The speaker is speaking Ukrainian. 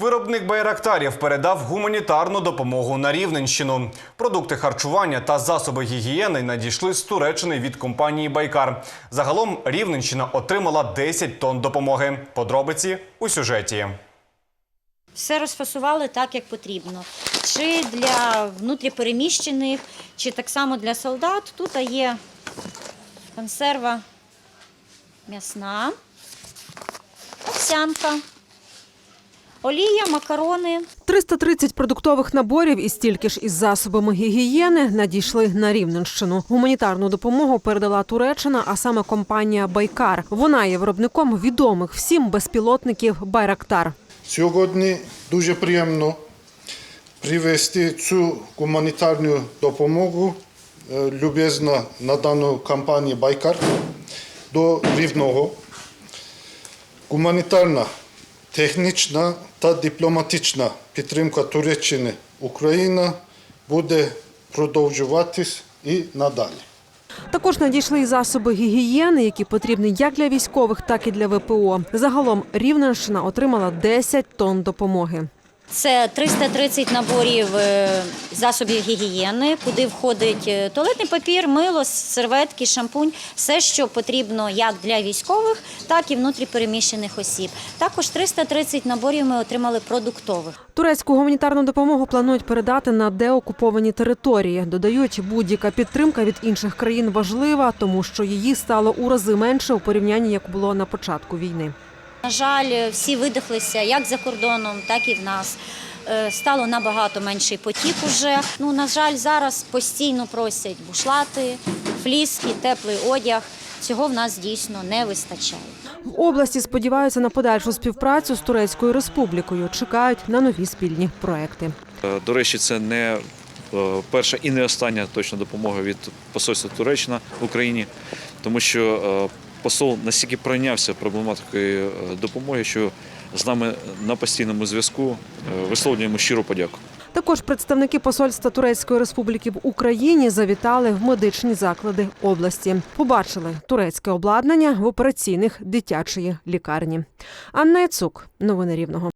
Виробник байрактарів передав гуманітарну допомогу на Рівненщину. Продукти харчування та засоби гігієни надійшли з Туреччини від компанії Байкар. Загалом Рівненщина отримала 10 тонн допомоги. Подробиці у сюжеті. Все розфасували так, як потрібно. Чи для внутріпереміщених, чи так само для солдат. Тут є консерва м'ясна, овсянка, олія, макарони. 330 продуктових наборів і стільки ж із засобами гігієни надійшли на Рівненщину. Гуманітарну допомогу передала Туреччина, а саме компанія Байкар. Вона є виробником відомих всім безпілотників Байрактар. Сьогодні дуже приємно привезти цю гуманітарну допомогу е, любезно надану компанії Байкар до Рівного. Гуманітарна, технічна та дипломатична підтримка Туреччини Україна буде продовжуватись і надалі. Також надійшли й засоби гігієни, які потрібні як для військових, так і для ВПО. Загалом Рівненщина отримала 10 тонн допомоги. Це 330 наборів е, засобів гігієни, куди входить е, туалетний папір, мило, серветки, шампунь, все, що потрібно як для військових, так і внутріпереміщених осіб. Також 330 наборів ми отримали продуктових. Турецьку гуманітарну допомогу планують передати на деокуповані території. Додають, будь-яка підтримка від інших країн важлива, тому що її стало у рази менше у порівнянні як було на початку війни. На жаль, всі видихлися як за кордоном, так і в нас. Е, Стало набагато менший потік уже. Ну, на жаль, зараз постійно просять бушлати, фліски, теплий одяг. Цього в нас дійсно не вистачає. В області сподіваються на подальшу співпрацю з Турецькою республікою. Чекають на нові спільні проекти. Е, До речі, це не е, перша і не остання точно допомога від посольства Туреччина в Україні, тому що посол настільки пройнявся проблематикою е, допомоги, що з нами на постійному зв'язку Е, висловлюємо щиру подяку. Також представники посольства Турецької республіки в Україні завітали в медичні заклади області. Побачили турецьке обладнання в операційних дитячої лікарні. Анна Яцук, новини Рівного.